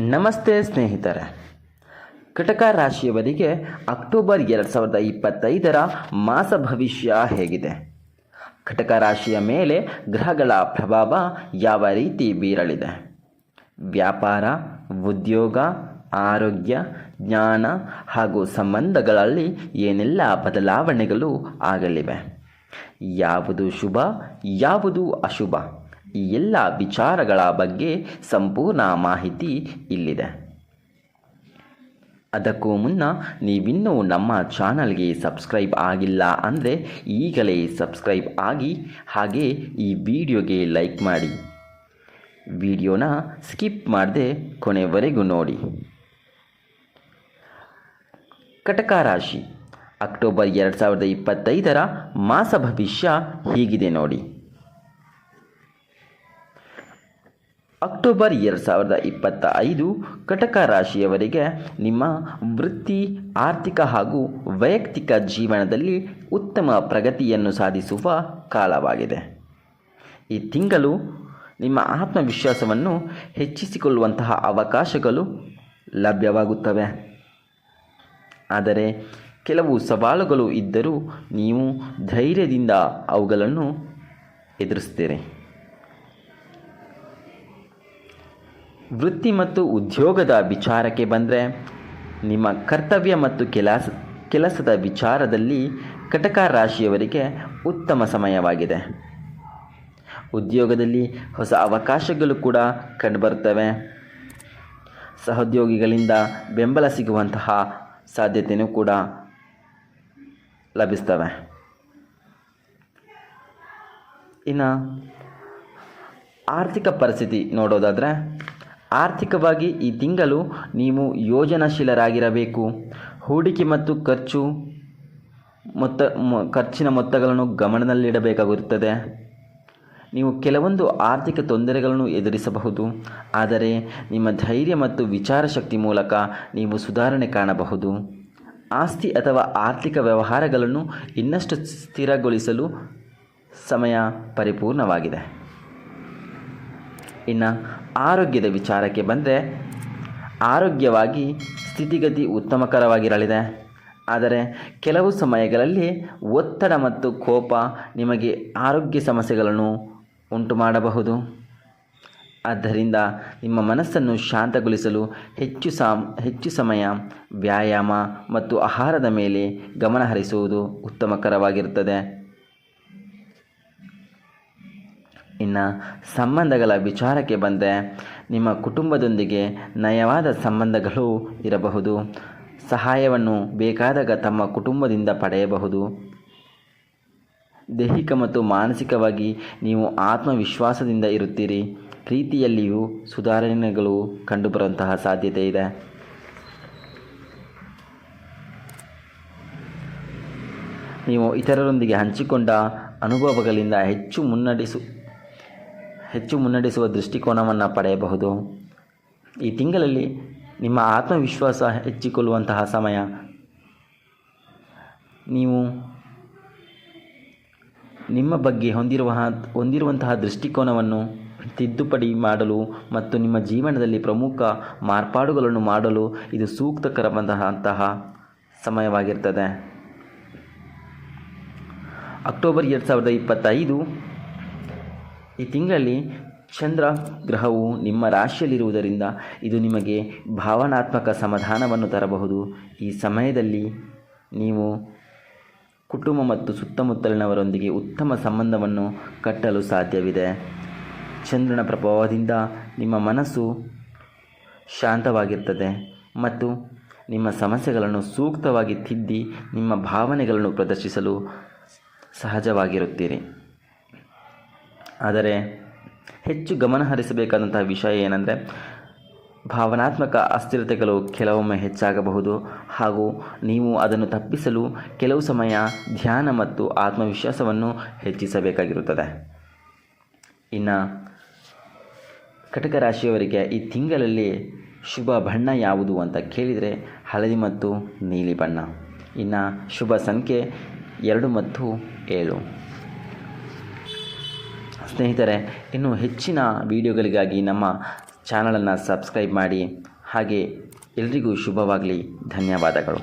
ನಮಸ್ತೆ ಸ್ನೇಹಿತರೆ. ಕಟಕ ರಾಶಿಯವರಿಗೆ ಅಕ್ಟೋಬರ್ ಎರಡು ಸಾವಿರದ ಇಪ್ಪತ್ತೈದರ ಮಾಸ ಭವಿಷ್ಯ ಹೇಗಿದೆ. ಕಟಕ ರಾಶಿಯ ಮೇಲೆ ಗ್ರಹಗಳ ಪ್ರಭಾವ ಯಾವ ರೀತಿ ಬೀರಲಿದೆ? ವ್ಯಾಪಾರ, ಉದ್ಯೋಗ, ಆರೋಗ್ಯ, ಜ್ಞಾನ ಹಾಗೂ ಸಂಬಂಧಗಳಲ್ಲಿ ಏನೆಲ್ಲ ಬದಲಾವಣೆಗಳು ಆಗಲಿವೆ? ಯಾವುದು ಶುಭ, ಯಾವುದು ಅಶುಭ? ಈ ಎಲ್ಲ ವಿಚಾರಗಳ ಬಗ್ಗೆ ಸಂಪೂರ್ಣ ಮಾಹಿತಿ ಇಲ್ಲಿದೆ. ಅದಕ್ಕೂ ಮುನ್ನ ನೀವಿನ್ನೂ ನಮ್ಮ ಚಾನಲ್ಗೆ ಸಬ್ಸ್ಕ್ರೈಬ್ ಆಗಿಲ್ಲ ಅಂದರೆ ಈಗಲೇ ಸಬ್ಸ್ಕ್ರೈಬ್ ಆಗಿ, ಹಾಗೆ ಈ ವಿಡಿಯೋಗೆ ಲೈಕ್ ಮಾಡಿ. ವಿಡಿಯೋನ ಸ್ಕಿಪ್ ಮಾಡದೆ ಕೊನೆವರೆಗೂ ನೋಡಿ. ಕಟಕ ರಾಶಿ, ಅಕ್ಟೋಬರ್ ಎರಡು ಸಾವಿರದ ಇಪ್ಪತ್ತೈದರ ಮಾಸ ಭವಿಷ್ಯ ಹೀಗಿದೆ ನೋಡಿ. ಅಕ್ಟೋಬರ್ ಎರಡು ಸಾವಿರದ ಇಪ್ಪತ್ತ ಐದು ಕಟಕ ರಾಶಿಯವರಿಗೆ ನಿಮ್ಮ ವೃತ್ತಿ, ಆರ್ಥಿಕ ಹಾಗೂ ವೈಯಕ್ತಿಕ ಜೀವನದಲ್ಲಿ ಉತ್ತಮ ಪ್ರಗತಿಯನ್ನು ಸಾಧಿಸುವ ಕಾಲವಾಗಿದೆ. ಈ ತಿಂಗಳು ನಿಮ್ಮ ಆತ್ಮವಿಶ್ವಾಸವನ್ನು ಹೆಚ್ಚಿಸಿಕೊಳ್ಳುವಂತಹ ಅವಕಾಶಗಳು ಲಭ್ಯವಾಗುತ್ತವೆ. ಆದರೆ ಕೆಲವು ಸವಾಲುಗಳು ಇದ್ದರೂ ನೀವು ಧೈರ್ಯದಿಂದ ಅವುಗಳನ್ನು ಎದುರಿಸ್ತೀರಿ ವೃತ್ತಿ ಮತ್ತು ಉದ್ಯೋಗದ ವಿಚಾರಕ್ಕೆ ಬಂದರೆ, ನಿಮ್ಮ ಕರ್ತವ್ಯ ಮತ್ತು ಕೆಲಸ, ಕೆಲಸದ ವಿಚಾರದಲ್ಲಿ ಕಟಕ ರಾಶಿಯವರಿಗೆ ಉತ್ತಮ ಸಮಯವಾಗಿದೆ. ಉದ್ಯೋಗದಲ್ಲಿ ಹೊಸ ಅವಕಾಶಗಳು ಕೂಡ ಕಂಡುಬರುತ್ತವೆ ಸಹೋದ್ಯೋಗಿಗಳಿಂದ ಬೆಂಬಲ ಸಿಗುವಂತಹ ಸಾಧ್ಯತೆಯೂ ಕೂಡ ಲಭಿಸ್ತವೆ. ಇನ್ನು ಆರ್ಥಿಕ ಪರಿಸ್ಥಿತಿ ನೋಡೋದಾದರೆ ಆರ್ಥಿಕವಾಗಿ ಈ ತಿಂಗಳು ನೀವು ಯೋಜನಾಶೀಲರಾಗಿರಬೇಕು. ಹೂಡಿಕೆ ಮತ್ತು ಖರ್ಚು ಮೊತ್ತ ಖರ್ಚಿನ ಮೊತ್ತಗಳನ್ನು ಗಮನದಲ್ಲಿಡಬೇಕಾಗುತ್ತದೆ. ನೀವು ಕೆಲವೊಂದು ಆರ್ಥಿಕ ತೊಂದರೆಗಳನ್ನು ಎದುರಿಸಬಹುದು. ಆದರೆ ನಿಮ್ಮ ಧೈರ್ಯ ಮತ್ತು ವಿಚಾರಶಕ್ತಿ ಮೂಲಕ ನೀವು ಸುಧಾರಣೆ ಕಾಣಬಹುದು. ಆಸ್ತಿ ಅಥವಾ ಆರ್ಥಿಕ ವ್ಯವಹಾರಗಳನ್ನು ಇನ್ನಷ್ಟು ಸ್ಥಿರಗೊಳಿಸಲು ಸಮಯ ಪರಿಪೂರ್ಣವಾಗಿದೆ. ಇನ್ನು ಆರೋಗ್ಯದ ವಿಚಾರಕ್ಕೆ ಬಂದರೆ ಆರೋಗ್ಯವಾಗಿ ಸ್ಥಿತಿಗತಿ ಉತ್ತಮಕರವಾಗಿರಲಿದೆ. ಆದರೆ ಕೆಲವು ಸಮಯಗಳಲ್ಲಿ ಒತ್ತಡ ಮತ್ತು ಕೋಪ ನಿಮಗೆ ಆರೋಗ್ಯ ಸಮಸ್ಯೆಗಳನ್ನು ಉಂಟು ಮಾಡಬಹುದು ಆದ್ದರಿಂದ ನಿಮ್ಮ ಮನಸ್ಸನ್ನು ಶಾಂತಗೊಳಿಸಲು ಹೆಚ್ಚು ಸಾಮ್, ಹೆಚ್ಚು ಸಮಯ, ವ್ಯಾಯಾಮ ಮತ್ತು ಆಹಾರದ ಮೇಲೆ ಗಮನ ಹರಿಸುವುದು ಉತ್ತಮಕರವಾಗಿರುತ್ತದೆ. ಇನ್ನು ಸಂಬಂಧಗಳ ವಿಚಾರಕ್ಕೆ ಬಂದರೆ ನಿಮ್ಮ ಕುಟುಂಬದೊಂದಿಗೆ ನಯವಾದ ಸಂಬಂಧಗಳು ಇರಬಹುದು. ಸಹಾಯವನ್ನು ಬೇಕಾದಾಗ ತಮ್ಮ ಕುಟುಂಬದಿಂದ ಪಡೆಯಬಹುದು. ದೈಹಿಕ ಮತ್ತು ಮಾನಸಿಕವಾಗಿ ನೀವು ಆತ್ಮವಿಶ್ವಾಸದಿಂದ ಇರುತ್ತೀರಿ. ಪ್ರೀತಿಯಲ್ಲಿಯೂ ಸುಧಾರಣೆಗಳು ಕಂಡುಬರುವಂತಹ ಸಾಧ್ಯತೆ ಇದೆ. ನೀವು ಇತರರೊಂದಿಗೆ ಹಂಚಿಕೊಂಡ ಅನುಭವಗಳಿಂದ ಹೆಚ್ಚು ಮುನ್ನಡೆಸು ಹೆಚ್ಚು ಮುನ್ನಡೆಸುವ ದೃಷ್ಟಿಕೋನವನ್ನು ಪಡೆಯಬಹುದು. ಈ ತಿಂಗಳಲ್ಲಿ ನಿಮ್ಮ ಆತ್ಮವಿಶ್ವಾಸ ಹೆಚ್ಚಿಕೊಳ್ಳುವಂತಹ ಸಮಯ. ನೀವು ನಿಮ್ಮ ಬಗ್ಗೆ ಹೊಂದಿರುವ ಹೊಂದಿರುವಂತಹ ದೃಷ್ಟಿಕೋನವನ್ನು ತಿದ್ದುಪಡಿ ಮಾಡಲು ಮತ್ತು ನಿಮ್ಮ ಜೀವನದಲ್ಲಿ ಪ್ರಮುಖ ಮಾರ್ಪಾಡುಗಳನ್ನು ಮಾಡಲು ಇದು ಸೂಕ್ತಕರವಾದಂತಹ ಸಮಯವಾಗಿರ್ತದೆ. ಅಕ್ಟೋಬರ್ ಎರಡು ಸಾವಿರದ ಇಪ್ಪತ್ತೈದು ಈ ತಿಂಗಳಲ್ಲಿ ಚಂದ್ರ ಗ್ರಹವು ನಿಮ್ಮ ರಾಶಿಯಲ್ಲಿರುವುದರಿಂದ ಇದು ನಿಮಗೆ ಭಾವನಾತ್ಮಕ ಸಮಾಧಾನವನ್ನು ತರಬಹುದು. ಈ ಸಮಯದಲ್ಲಿ ನೀವು ಕುಟುಂಬ ಮತ್ತು ಸುತ್ತಮುತ್ತಲಿನವರೊಂದಿಗೆ ಉತ್ತಮ ಸಂಬಂಧವನ್ನು ಕಟ್ಟಲು ಸಾಧ್ಯವಿದೆ. ಚಂದ್ರನ ಪ್ರಭಾವದಿಂದ ನಿಮ್ಮ ಮನಸ್ಸು ಶಾಂತವಾಗಿರ್ತದೆ ಮತ್ತು ನಿಮ್ಮ ಸಮಸ್ಯೆಗಳನ್ನು ಸೂಕ್ತವಾಗಿ ತಿದ್ದಿ ನಿಮ್ಮ ಭಾವನೆಗಳನ್ನು ಪ್ರದರ್ಶಿಸಲು ಸಹಜವಾಗಿರುತ್ತೀರಿ. ಆದರೆ ಹೆಚ್ಚು ಗಮನ ಹರಿಸಬೇಕಾದಂತಹ ವಿಷಯ ಏನಂದರೆ ಭಾವನಾತ್ಮಕ ಅಸ್ಥಿರತೆಗಳು ಕೆಲವೊಮ್ಮೆ ಹೆಚ್ಚಾಗಬಹುದು ಹಾಗೂ ನೀವು ಅದನ್ನು ತಪ್ಪಿಸಲು ಕೆಲವು ಸಮಯ ಧ್ಯಾನ ಮತ್ತು ಆತ್ಮವಿಶ್ವಾಸವನ್ನು ಹೆಚ್ಚಿಸಬೇಕಾಗಿರುತ್ತದೆ. ಇನ್ನು ಕಟಕ ರಾಶಿಯವರಿಗೆ ಈ ತಿಂಗಳಲ್ಲಿ ಶುಭ ಬಣ್ಣ ಯಾವುದು ಅಂತ ಕೇಳಿದರೆ ಹಳದಿ ಮತ್ತು ನೀಲಿ ಬಣ್ಣ. ಇನ್ನು ಶುಭ ಸಂಖ್ಯೆ ಎರಡು ಮತ್ತು ಏಳು. ಸ್ನೇಹಿತರೆ ಇನ್ನು ಹೆಚ್ಚಿನ ವಿಡಿಯೋಗಳಿಗಾಗಿ ನಮ್ಮ ಚಾನಲನ್ನು ಸಬ್ಸ್ಕ್ರೈಬ್ ಮಾಡಿ. ಹಾಗೆ ಎಲ್ರಿಗೂ ಶುಭವಾಗಲಿ. ಧನ್ಯವಾದಗಳು.